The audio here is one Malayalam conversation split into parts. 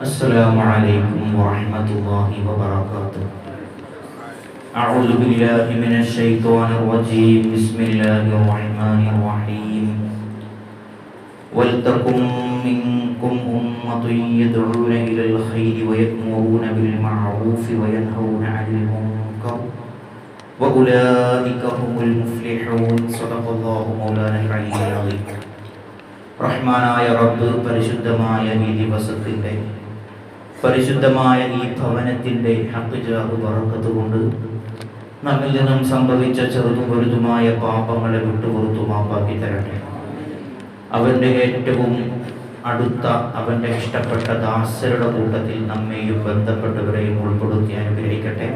السلام عليكم ورحمة الله وبركاته أعوذ بالله من الشيطان الرجيم بسم الله الرحمن الرحيم ولتكن منكم أمة يدعون إلى الخير ويأمرون بالمعروف وينهون عن المنكر وأولئك هم المفلحون صدق الله مولانا العلي العظيم റഹ്മാനായ റബ്ബ് പരിശുദ്ധമായ ഈ ദിവസത്തിൻ്റെ പരിശുദ്ധമായ ഈ ഭവനത്തിന്റെ ഹക്കുജാഹ് വറക്കത്ത് കൊണ്ട് നമ്മിൽ നിന്നും സംഭവിച്ച ചെറുതും വലുതുമായ പാപങ്ങളെ വിട്ടുപുറത്തു മാപ്പാക്കി തരട്ടെ. അവന്റെ ഏറ്റവും അടുത്ത അവന്റെ ഇഷ്ടപ്പെട്ട ദാസരുടെ കൂട്ടത്തിൽ നമ്മെയും ബന്ധപ്പെട്ടവരെയും ഉൾപ്പെടുത്തി അനുഗ്രഹിക്കട്ടെ.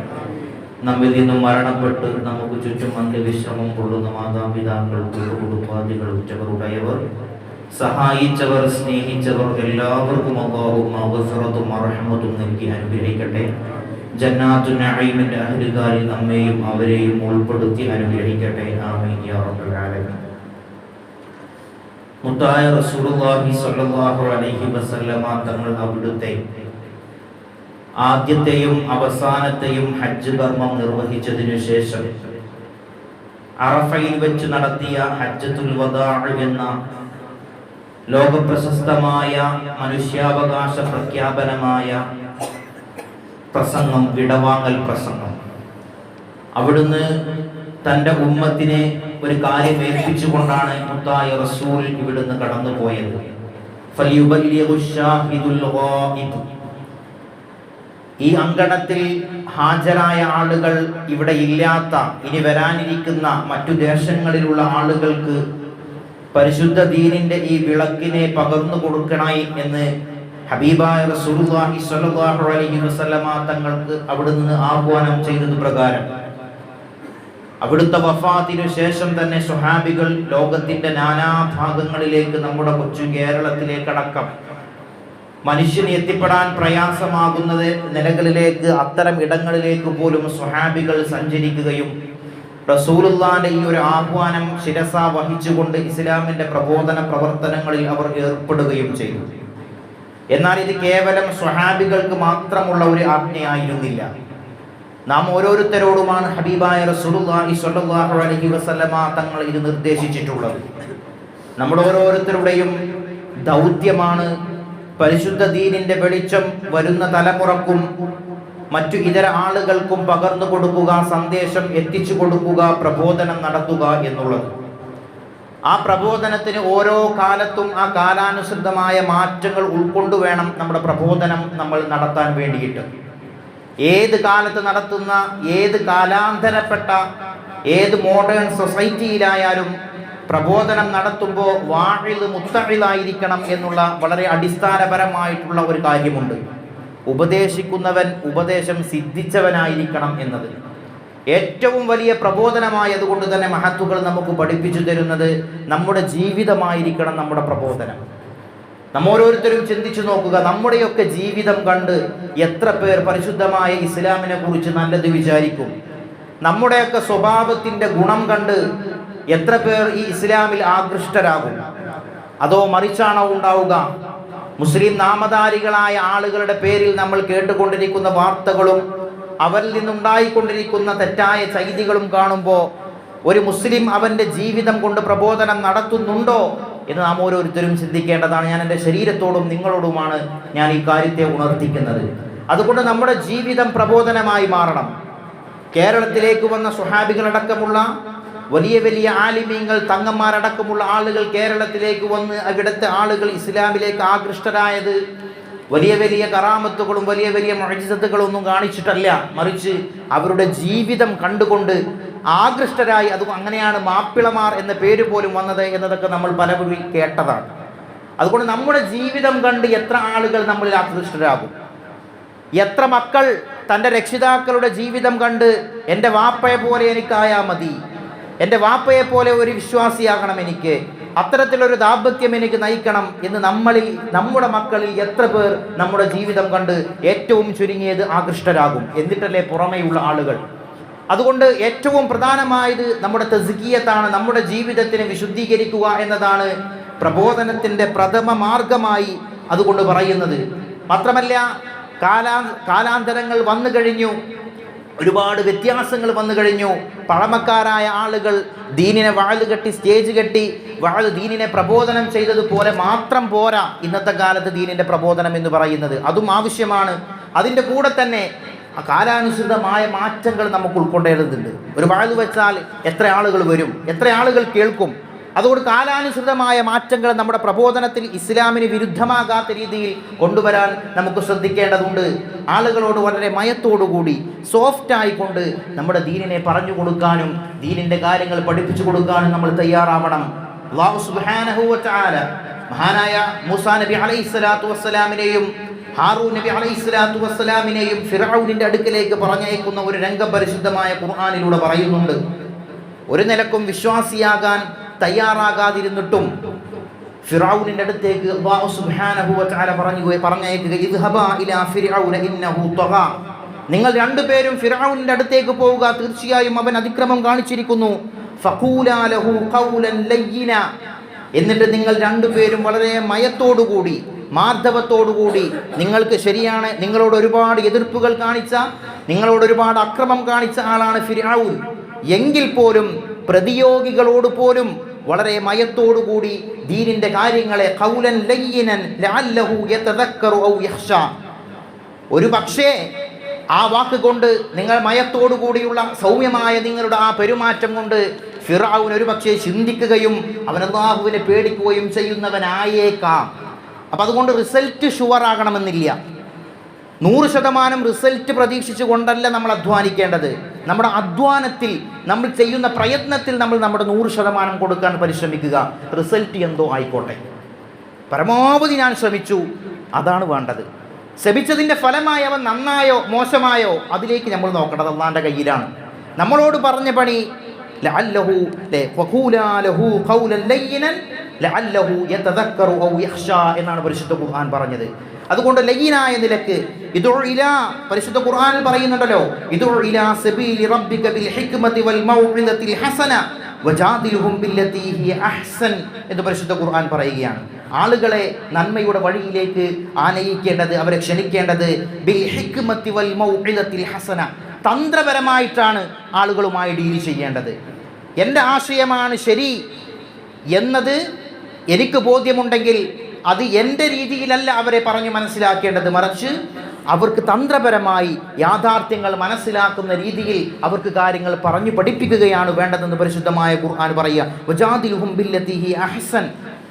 നമ്മിൽ നിന്നും മരണപ്പെട്ട് നമുക്ക് ചുറ്റും അന്ത്യവിശ്രമം കൊള്ളുന്ന മാതാപിതാക്കൾ കുടുംബാദികൾ ഉച്ചവരുടയവർ സഹായിച്ചവർ സ്നേഹിച്ചവർ എല്ലാവർക്കും അള്ളാഹും മഗ്ഫിറത്തും അർഹമത്തും നൽകി അനുഗ്രഹിക്കട്ടെ. ജന്നാത്തു നഈമിന്റെ അഹ്ലുകാരിൽ നമ്മെയും അവരെയും ഉൾപ്പെടുത്തി അനുഗ്രഹിക്കട്ടെ. ആമീൻ യാ റബ്ബൽ ആലമീൻ. മുത്തായ റസൂലുള്ളാഹി സ്വല്ലല്ലാഹു അലൈഹി വസല്ലമ തങ്ങൾ അവിടുത്തെ ആദ്യത്തെയും അവസാനത്തെയും ഹജ്ജ് കർമ്മം നിർവഹിച്ചതിനു ശേഷം അറഫയിൽ വെച്ച് നടത്തിയ ഹജ്ജത്തുൽ വദാഅ് എന്ന ലോകപ്രശസ്തമായ മനുഷ്യാവകാശ പ്രഖ്യാപനമായ പ്രസംഗം വിടവാങ്ങൽ പ്രസംഗം അവിടുന്ന് തന്റെ ഉമ്മത്തിനെ ഒരു കാര്യം ഏൽപ്പിച്ചുകൊണ്ടാണ് മുത്തായ റസൂൽ ഇവിടുന്ന് കടന്നുപോയത്. ഈ അങ്കണത്തിൽ ഹാജരായ ആളുകൾ ഇവിടെ ഇല്ലാത്ത ഇനി വരാനിരിക്കുന്ന മറ്റു ദേശങ്ങളിലുള്ള ആളുകൾക്ക് പരിശുദ്ധ ദീനിന്റെ ഈ വിളക്കിനെ പകർന്നു കൊടുക്കണായി എന്ന് ഹബീബായ റസൂലുള്ളാഹി സ്വല്ലല്ലാഹു അലൈഹി വസല്ലമ തങ്ങൾക്ക് അവിടുന്ന് ആഹ്വാനം ചെയ്തത് പ്രകാരം. അവിടുത്തെ വഫാത്തിനു ശേഷം തന്നെ സുഹാബികൾ ലോകത്തിന്റെ നാനാഭാഗങ്ങളിലേക്ക് നമ്മുടെ കൊച്ചു കേരളത്തിലേക്കടക്കം മനുഷ്യന് എത്തിപ്പെടാൻ പ്രയാസമാകുന്നത് നിലകളിലേക്ക് അത്തരം ഇടങ്ങളിലേക്ക് പോലും സുഹാബികൾ സഞ്ചരിക്കുകയും റസൂലുള്ളാന്റെ ഈ ഒരു ആഹ്വാനം ശിരസ വഹിച്ചുകൊണ്ട് ഇസ്ലാമിന്റെ പ്രബോധന പ്രവർത്തനങ്ങളിൽ അവർ ഏർപ്പെടുകയും ചെയ്തു. എന്നാൽ ഇത് കേവലം സ്വഹാബികൾക്ക് മാത്രമുള്ള ഒരു ആജ്ഞയായിരുന്നില്ല. നാം ഓരോരുത്തരോടുമാണ് ഹബീബായ റസൂലുള്ളാഹി സ്വല്ലല്ലാഹു അലൈഹി വസല്ലമ തങ്ങൾ ഇത് നിർദ്ദേശിച്ചിട്ടുള്ളത്. നമ്മുടെ ഓരോരുത്തരുടെയും ദൗത്യമാണ് പരിശുദ്ധ ദീനിന്റെ വെളിച്ചം വരുന്ന തലമുറക്കും മറ്റു ഇതര ആളുകൾക്കും പകർന്നു കൊടുക്കുക സന്ദേശം എത്തിച്ചു കൊടുക്കുക പ്രബോധനം നടത്തുക എന്നുള്ളത്. ആ പ്രബോധനത്തിന് ഓരോ കാലത്തും ആ കാലാനുസൃതമായ മാറ്റങ്ങൾ ഉൾക്കൊണ്ടു വേണം നമ്മുടെ പ്രബോധനം നമ്മൾ നടത്താൻ വേണ്ടിയിട്ട്. ഏത് കാലത്ത് നടത്തുന്ന ഏത് കാലാന്തരപ്പെട്ട ഏത് മോഡേൺ സൊസൈറ്റിയിലായാലും പ്രബോധനം നടത്തുമ്പോൾ വാഴിൽ മുത്തഴിലായിരിക്കണം എന്നുള്ള വളരെ അടിസ്ഥാനപരമായിട്ടുള്ള ഒരു കാര്യമുണ്ട്. ഉപദേശിക്കുന്നവൻ ഉപദേശം സിദ്ധിച്ചവനായിരിക്കണം എന്നത്. ഏറ്റവും വലിയ പ്രബോധനമായതുകൊണ്ട് തന്നെ മഹത്തുക്കൾ നമുക്ക് പഠിപ്പിച്ചു തരുന്നത് നമ്മുടെ ജീവിതമായിരിക്കണം നമ്മുടെ പ്രബോധനം. നമ്മോരോരുത്തരും ചിന്തിച്ചു നോക്കുക നമ്മുടെയൊക്കെ ജീവിതം കണ്ട് എത്ര പേർ പരിശുദ്ധമായ ഇസ്ലാമിനെ കുറിച്ച് നല്ലത് വിചാരിക്കും. നമ്മുടെയൊക്കെ സ്വഭാവത്തിന്റെ ഗുണം കണ്ട് എത്ര പേർ ഈ ഇസ്ലാമിൽ ആകൃഷ്ടരാകും. അതോ മറിച്ചാണോ ഉണ്ടാവുക? മുസ്ലിം നാമധാരികളായ ആളുകളുടെ പേരിൽ നമ്മൾ കേട്ടുകൊണ്ടിരിക്കുന്ന വാർത്തകളും അവരിൽ നിന്നുണ്ടായിക്കൊണ്ടിരിക്കുന്ന തെറ്റായ ചൈതികളും കാണുമ്പോൾ ഒരു മുസ്ലിം അവന്റെ ജീവിതം കൊണ്ട് പ്രബോധനം നടത്തുന്നുണ്ടോ എന്ന് നാം ഓരോരുത്തരും ചിന്തിക്കേണ്ടതാണ്. ഞാൻ എന്റെ ശരീരത്തോടും നിങ്ങളോടുമാണ് ഞാൻ ഈ കാര്യത്തെ ഉണർത്തിക്കുന്നത്. അതുകൊണ്ട് നമ്മുടെ ജീവിതം പ്രബോധനമായി മാറണം. കേരളത്തിലേക്ക് വന്ന സുഹാബികളടക്കമുള്ള വലിയ വലിയ ആലിമീങ്ങൾ തങ്ങന്മാരടക്കമുള്ള ആളുകൾ കേരളത്തിലേക്ക് വന്ന് അവിടുത്തെ ആളുകൾ ഇസ്ലാമിലേക്ക് ആകൃഷ്ടരായത് വലിയ വലിയ കറാമത്തുകളും വലിയ വലിയ മഴജിസത്തുകളും ഒന്നും കാണിച്ചിട്ടല്ല. മറിച്ച് അവരുടെ ജീവിതം കണ്ടുകൊണ്ട് ആകൃഷ്ടരായി അത് അങ്ങനെയാണ് മാപ്പിളമാർ എന്ന പേര് പോലും വന്നത് എന്നതൊക്കെ നമ്മൾ പലപ്പോഴും കേട്ടതാണ്. അതുകൊണ്ട് നമ്മുടെ ജീവിതം കണ്ട് എത്ര ആളുകൾ നമ്മളിൽ ആകൃഷ്ടരാകും. എത്ര മക്കൾ തന്റെ രക്ഷിതാക്കളുടെ ജീവിതം കണ്ട് എന്റെ വാപ്പയെ പോലെ എനിക്കായാൽ മതി. എന്റെ വാപ്പയെ പോലെ ഒരു വിശ്വാസിയാകണം എനിക്ക്. അത്തരത്തിലൊരു ദാമ്പത്യം എനിക്ക് നയിക്കണം എന്ന് നമ്മളിൽ നമ്മുടെ മക്കളിൽ എത്ര പേർ നമ്മുടെ ജീവിതം കണ്ട് ഏറ്റവും ചുരുങ്ങിയത് ആകൃഷ്ടരാകും. എന്നിട്ടല്ലേ പുറമെയുള്ള ആളുകൾ. അതുകൊണ്ട് ഏറ്റവും പ്രധാനമായത് നമ്മുടെ തെസുകീയത്താണ് നമ്മുടെ ജീവിതത്തിനെ വിശുദ്ധീകരിക്കുക എന്നതാണ് പ്രബോധനത്തിന്റെ പ്രഥമ മാർഗമായി അതുകൊണ്ട് പറയുന്നത്. മാത്രമല്ല കാലാ കാലാന്തരങ്ങൾ വന്നു കഴിഞ്ഞു. ഒരുപാട് വ്യത്യാസങ്ങൾ വന്നു കഴിഞ്ഞു. പഴമക്കാരായ ആളുകൾ ദീനിനെ വാഴ് കെട്ടി സ്റ്റേജ് കെട്ടി വാഴ് ദീനിനെ പ്രബോധനം ചെയ്തതുപോലെ മാത്രം പോരാ ഇന്നത്തെ കാലത്ത് ദീനിന്റെ പ്രബോധനം എന്ന് പറയുന്നത്. അതും ആവശ്യമാണ്. അതിന്റെ കൂടെ തന്നെ കാലാനുസൃതമായ മാറ്റങ്ങൾ നമുക്ക് ഉൾക്കൊണ്ടേണ്ടതുണ്ട്. ഒരു വാഴ് വെച്ചാൽ എത്ര ആളുകൾ വരും? എത്ര ആളുകൾ കേൾക്കും? അതുകൊണ്ട് കാലാനുസൃതമായ മാറ്റങ്ങൾ നമ്മുടെ പ്രബോധനത്തിൽ ഇസ്ലാമിന് വിരുദ്ധമാകാത്ത രീതിയിൽ കൊണ്ടുവരാൻ നമുക്ക് ശ്രദ്ധിക്കേണ്ടതുണ്ട്. ആളുകളോട് വളരെ മയത്തോടുകൂടി സോഫ്റ്റായിക്കൊണ്ട് നമ്മുടെ ദീനിനെ പറഞ്ഞു കൊടുക്കാനും ദീനിന്റെ കാര്യങ്ങൾ പഠിപ്പിച്ചു കൊടുക്കാനും നമ്മൾ തയ്യാറാവണം. വ തആല മഹാനായ മൂസാ നബി അലൈഹി സ്വലാത്തു വസ്സലാമിനെയും ഹാറൂ നബി അലൈഹി സ്വലാത്തു വസ്സലാമിനെയും ഫിറൌനിന്റെ അടുക്കലേക്ക് പറഞ്ഞയക്കുന്ന ഒരു രംഗം പരിശുദ്ധമായ ഖുർആനിലൂടെ പറയുന്നുണ്ട്. ഒരു നിലക്കും വിശ്വാസിയാകാൻ തയ്യാറാകാതിരുന്നിട്ടും ഫിറൌനിന്റെ അടുത്തേക്ക് അല്ലാഹു സുബ്ഹാനഹു വ തആല പറഞ്ഞു പറഞ്ഞയക്കുക ഇദ്ഹബാ ഇലാ ഫിർഔന ഇന്നഹു തഗാ നിങ്ങൾ രണ്ടുപേരും ഫിറൌനിന്റെ അടുത്തേക്ക് പോവുക തീർച്ചയായും അവൻ അതിക്രമം കാണിച്ചിരിക്കുന്നു. ഫഖൂലാ ലഹു ഖൗലൻ ലയ്യിന. എന്നിട്ട് നിങ്ങൾ രണ്ടുപേരും വളരെ മയത്തോടുകൂടി മാർദ്ദവത്തോടുകൂടി നിങ്ങൾക്ക് ശരിയാണ് നിങ്ങളോട് ഒരുപാട് എതിർപ്പുകൾ കാണിച്ച നിങ്ങളോട് ഒരുപാട് അക്രമം കാണിച്ച ആളാണ് ഫിർഔൻ എങ്കിൽ പോലും പ്രതിയോഗികളോട് പോലും വളരെ മയത്തോടുകൂടി ദീനിന്റെ കാര്യങ്ങളെ കൗലൻ ലയ്യനൻ ലഅല്ലഹു യതദക്കറു ഔ യഖ്ഷ ഒരു പക്ഷേ ആ വാക്ക് കൊണ്ട് നിങ്ങൾ മയത്തോടുകൂടിയുള്ള സൗമ്യമായ നിങ്ങളുടെ ആ പെരുമാറ്റം കൊണ്ട് ഫിറാവുൻ ഒരു പക്ഷേ ചിന്തിക്കുകയും അവൻ അള്ളാഹുവിനെ പേടിക്കുകയും ചെയ്യുന്നവനായേക്കാം. അപ്പം അതുകൊണ്ട് റിസൾട്ട് ഷുവർ ആകണമെന്നില്ല. നൂറ് ശതമാനം റിസൾട്ട് പ്രതീക്ഷിച്ചു കൊണ്ടല്ല നമ്മൾ അധ്വാനിക്കേണ്ടത്. നമ്മുടെ അധ്വാനത്തിൽ നമ്മൾ ചെയ്യുന്ന പ്രയത്നത്തിൽ നമ്മൾ നമ്മുടെ നൂറ് ശതമാനം കൊടുക്കാൻ പരിശ്രമിക്കുക. റിസൾട്ട് എന്തോ ആയിക്കോട്ടെ. പരമാവധി ഞാൻ ശ്രമിച്ചു. അതാണ് വേണ്ടത്. ശ്രമിച്ചതിന്റെ ഫലമായി അവൻ നന്നായോ മോശമായോ അതിലേക്ക് നമ്മൾ നോക്കേണ്ടത് അള്ളാന്റെ കയ്യിലാണ്. നമ്മളോട് പറഞ്ഞ പണി എന്നാണ് പരിശുദ്ധ ഖുർആൻ പറഞ്ഞത്. അതുകൊണ്ട് ലൈനായ നിലയ്ക്ക് ഇദു ഇലാ പരിശുദ്ധ ഖുർആനിൽ പറയുന്നുണ്ടല്ലോ ഇദു ഇലാ സബീലി റബ്ബിക ബിൽ ഹിക്മതി വൽ മൗഇദത്തിൽ ഹസന വജാദിലുഹും ബില്ലതി ഹിയ അഹ്സൻ എന്ന് പരിശുദ്ധ ഖുർആൻ പറയുകയാണ്. ആളുകളെ നന്മയുടെ വഴിയിലേക്ക് ആനയിക്കേണ്ടത് അവരെ ക്ഷണിക്കേണ്ടത് ബിൽ ഹിക്മതി വൽ മൗഇദത്തിൽ ഹസന തന്ത്രപരമായിട്ടാണ് ആളുകളുമായി ഡീൽ ചെയ്യേണ്ടത്. എന്റെ ആശയമാണ് ശരി എന്നത് എനിക്ക് ബോധ്യമുണ്ടെങ്കിൽ അത് എന്റെ രീതിയിലല്ല അവരെ പറഞ്ഞു മനസ്സിലാക്കേണ്ടത് മറിച്ച് അവർക്ക് തന്ത്രപരമായി യാഥാർത്ഥ്യങ്ങൾ മനസ്സിലാക്കുന്ന രീതിയിൽ അവർക്ക് കാര്യങ്ങൾ പറഞ്ഞു പഠിപ്പിക്കുകയാണ് വേണ്ടതെന്ന് പരിശുദ്ധമായ ഖുർആൻ പറയുക. അഹ്സൻ.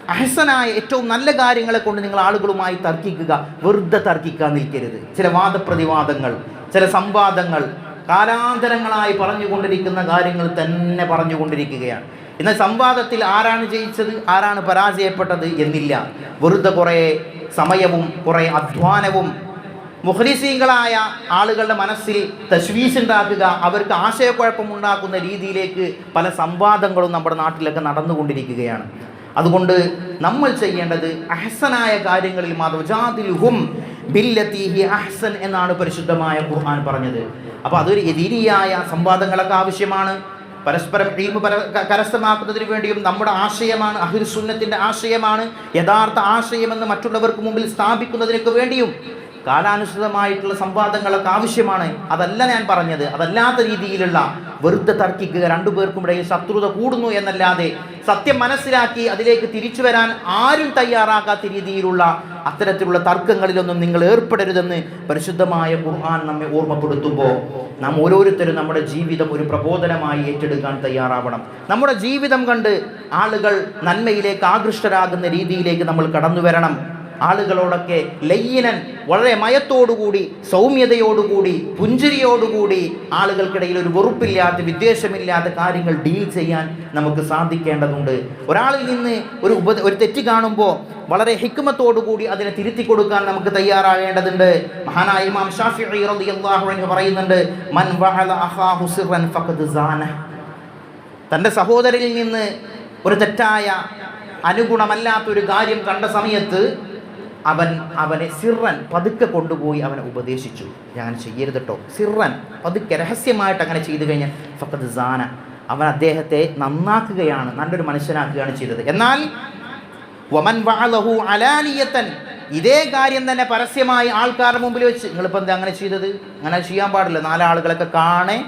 അഹസനായ ഏറ്റവും നല്ല കാര്യങ്ങളെ കൊണ്ട് നിങ്ങൾ ആളുകളുമായി തർക്കിക്കുക. വെറുതെ തർക്കിക്കാൻ നിൽക്കരുത്. ചില വാദപ്രതിവാദങ്ങൾ ചില സംവാദങ്ങൾ കാലാന്തരങ്ങളായി പറഞ്ഞുകൊണ്ടിരിക്കുന്ന കാര്യങ്ങൾ തന്നെ പറഞ്ഞുകൊണ്ടിരിക്കുകയാണ്. എന്നാൽ സംവാദത്തിൽ ആരാണ് ജയിച്ചത് ആരാണ് പരാജയപ്പെട്ടത് എന്നില്ല. വെറുതെ കുറേ സമയവും കുറേ അധ്വാനവും മുഖലിസീങ്ങളായ ആളുകളുടെ മനസ്സിൽ തശ്വീസ് ഉണ്ടാക്കുക അവർക്ക് ആശയക്കുഴപ്പം ഉണ്ടാക്കുന്ന രീതിയിലേക്ക് പല സംവാദങ്ങളും നമ്മുടെ നാട്ടിലൊക്കെ നടന്നുകൊണ്ടിരിക്കുകയാണ്. അതുകൊണ്ട് നമ്മൾ ചെയ്യേണ്ടത് അഹസനായ കാര്യങ്ങളിൽ മാധവജാതിലുഹും ബില്ലത്തിഹി അഹ്സൻ എന്നാണ് പരിശുദ്ധമായ ഖുർആൻ പറഞ്ഞത്. അപ്പോൾ അതൊരു എതിരിയായ സംവാദങ്ങളൊക്കെ ആവശ്യമാണ്. പരസ്പരം ടീം പര കരസ്ഥമാക്കുന്നതിന് വേണ്ടിയും നമ്മുടെ ആശയമാണ് അഹിർ അഹിർസുന്നത്തിന്റെ ആശയമാണ് യഥാർത്ഥ ആശയമെന്ന് മറ്റുള്ളവർക്ക് മുമ്പിൽ സ്ഥാപിക്കുന്നതിനൊക്കെ വേണ്ടിയും കാലാനുസൃതമായിട്ടുള്ള സംവാദങ്ങളൊക്കെ ആവശ്യമാണ്. അതല്ല ഞാൻ പറഞ്ഞത്. അതല്ലാത്ത രീതിയിലുള്ള വെറുതെ തർക്കിക്കുക രണ്ടുപേർക്കും ഇടയിൽ ശത്രുത കൂടുന്നു എന്നല്ലാതെ സത്യം മനസ്സിലാക്കി അതിലേക്ക് തിരിച്ചു വരാൻ ആരും തയ്യാറാകാത്ത രീതിയിലുള്ള അത്തരത്തിലുള്ള തർക്കങ്ങളിലൊന്നും നിങ്ങൾ ഏർപ്പെടരുതെന്ന് പരിശുദ്ധമായ ഖുർആൻ നമ്മെ ഓർമ്മപ്പെടുത്തുമ്പോൾ നാം ഓരോരുത്തരും നമ്മുടെ ജീവിതം ഒരു പ്രബോധനമായി ഏറ്റെടുക്കാൻ തയ്യാറാവണം. നമ്മുടെ ജീവിതം കണ്ട് ആളുകൾ നന്മയിലേക്ക് ആകൃഷ്ടരാകുന്ന രീതിയിലേക്ക് നമ്മൾ കടന്നു വരണം ആളുകളോടൊക്കെ ലയ്യനൻ വളരെ മയത്തോടുകൂടി സൗമ്യതയോടുകൂടി പുഞ്ചിരിയോടുകൂടി ആളുകൾക്കിടയിൽ ഒരു വെറുപ്പില്ലാത്ത വിദ്വേഷമില്ലാത്ത കാര്യങ്ങൾ ഡീൽ ചെയ്യാൻ നമുക്ക് സാധിക്കേണ്ടതുണ്ട്. ഒരാളിൽ നിന്ന് ഒരു ഉപ ഒരു തെറ്റ് കാണുമ്പോൾ വളരെ ഹിക്മത്തോടുകൂടി അതിനെ തിരുത്തി കൊടുക്കാൻ നമുക്ക് തയ്യാറാകേണ്ടതുണ്ട്. മഹാനായ ഇമാം ഷാഫി റളിയല്ലാഹു അൻഹു പറയുന്നുണ്ട് മൻ അഖാഹു സാന തന്റെ സഹോദരിൽ നിന്ന് ഒരു തെറ്റായ അനുഗുണമല്ലാത്തൊരു കാര്യം കണ്ട സമയത്ത് അവൻ അവനെ സിറൻ പതുക്കെ കൊണ്ടുപോയി അവനെ ഉപദേശിച്ചു. ഞാൻ ചെയ്യരുത് കേട്ടോ സിറൻ പതുക്കെ രഹസ്യമായിട്ട് അങ്ങനെ ചെയ്തു കഴിഞ്ഞാൽ ഫക്കത് സാന അവൻ അദ്ദേഹത്തെ നന്നാക്കുകയാണ് നല്ലൊരു മനുഷ്യനാക്കുകയാണ് ചെയ്തത്. എന്നാൽ വമൻ വഅലഹു അലാലിയത്തൻ ഇതേ കാര്യം തന്നെ പരസ്യമായി ആൾക്കാരുടെ മുമ്പിൽ വെച്ച് നിങ്ങളിപ്പോൾ എന്താ അങ്ങനെ ചെയ്തത്? അങ്ങനെ ചെയ്യാൻ പാടില്ല. നാലാളുകളൊക്കെ കാണേ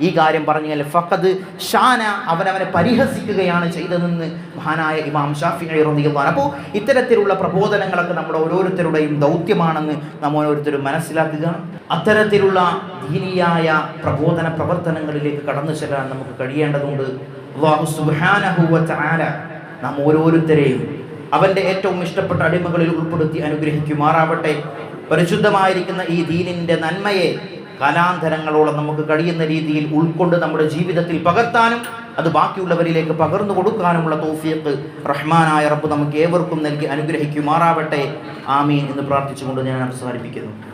ഈ കാര്യം പറഞ്ഞാൽ ഫഖദ് ഷാന അവനവനെ പരിഹസിക്കുകയാണ് ചെയ്തതെന്ന് മഹാനായ ഇമാം ഷാഫി റളിയല്ലാഹു അപ്പോൾ ഇത്തരത്തിലുള്ള പ്രബോധനങ്ങളൊക്കെ നമ്മുടെ ഓരോരുത്തരുടെയും ദൗത്യമാണെന്ന് നമ്മൾ ഓരോരുത്തരും മനസ്സിലാക്കുക അത്തരത്തിലുള്ള ദീനിയായ പ്രബോധന പ്രവർത്തനങ്ങളിലേക്ക് കടന്നു ചെല്ലാൻ നമുക്ക് കഴിയേണ്ടതുണ്ട്. നാം ഓരോരുത്തരെയും അവന്റെ ഏറ്റവും ഇഷ്ടപ്പെട്ട അടിമകളിൽ ഉൾപ്പെടുത്തി അനുഗ്രഹിക്കുമാറാവട്ടെ. പരിശുദ്ധമായിരിക്കുന്ന ഈ ദീനിന്റെ നന്മയെ കാലാന്തരങ്ങളോളം നമുക്ക് കഴിയുന്ന രീതിയിൽ ഉൾക്കൊണ്ട് നമ്മുടെ ജീവിതത്തിൽ പകർത്താനും അത് ബാക്കിയുള്ളവരിലേക്ക് പകർന്നു കൊടുക്കാനുമുള്ള തോഫിയത്ത് റഹ്മാനായ റബ്ബ് നമുക്ക് ഏവർക്കും നൽകി അനുഗ്രഹിക്കുമാറാവട്ടെ. ആമീൻ എന്ന് പ്രാർത്ഥിച്ചുകൊണ്ട് ഞാൻ അവസാനിപ്പിക്കുന്നു.